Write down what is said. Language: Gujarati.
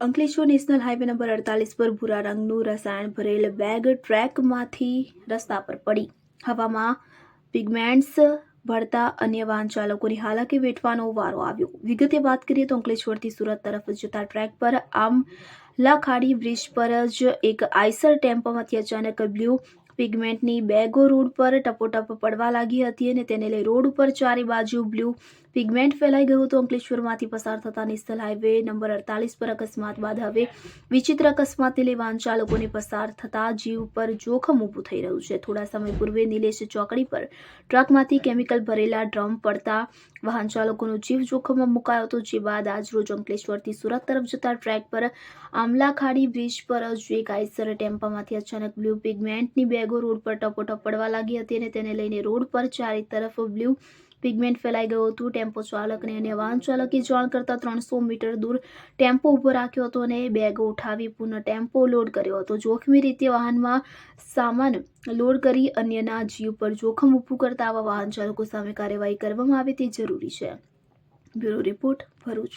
અંકલેશ્વર નેશનલ હાઈવે નંબર અડતાલીસ પર ભૂરા રંગનું રસાયણ ભરેલ બેગ ટ્રેકમાંથી રસ્તા પર પડી. હવામાં પિગમેન્ટ્સ ભળતા અન્ય વાહન ચાલકોની હાલાકી વેઠવાનો વારો આવ્યો. વિગતે વાત કરીએ તો અંકલેશ્વરથી સુરત તરફ જતા ટ્રેક પર આમ લાખાડી બ્રિજ પર જ એક આઈસર ટેમ્પોમાંથી અચાનક બ્લુ પિગમેન્ટની બેગો રોડ પર ટપોટપ પડવા લાગી હતી અને તેને લઈ રોડ ઉપર ચારે બાજુ બ્લુ પિગમેન્ટ ફેલાઈ ગયું હતું. અંકલેશ્વરમાંથી પસાર થતા નેશનલ હાઈવે નંબર અડતાલીસ પર અકસ્માત બાદ હવે વિચિત્ર અકસ્માતને લઈ વાહન ચાલકોને પસાર થતા જીવ પર જોખમ ઊભું થઈ રહ્યું છે. થોડા સમય પૂર્વે નિલેશ ચોકડી પર ટ્રકમાંથી કેમિકલ ભરેલા ડ્રમ પડતા વાહન ચાલકોનો જીવ જોખમમાં મુકાયો હતો જે બાદ આજરોજ અંકલેશ્વરથી સુરત તરફ જતા ટ્રેક પર આમલાખાડી બ્રિજ પર જ એક આઈસર ટેમ્પામાંથી અચાનક બ્લુ પિગમેન્ટની બેગો રોડ પર ટપોટપ પડવા લાગી હતી અને તેને લઈને રોડ પર ચારે તરફ બ્લુ પિગમેન્ટ ફેલાઈ ગયું હતું. ટેમ્પો ચાલકને અને વાહન ચાલકે જાણ કરતા ત્રણસો મીટર દૂર ટેમ્પો ઊભો રાખ્યો હતો અને બેગો ઉઠાવી પુનઃ ટેમ્પો લોડ કર્યો હતો. જોખમી રીતે વાહનમાં સામાન લોડ કરી અન્યના જીવ પર જોખમ ઊભું કરતા આવા વાહન ચાલકો સામે કાર્યવાહી કરવામાં આવે તે જરૂરી છે. Bureau report Bharuch.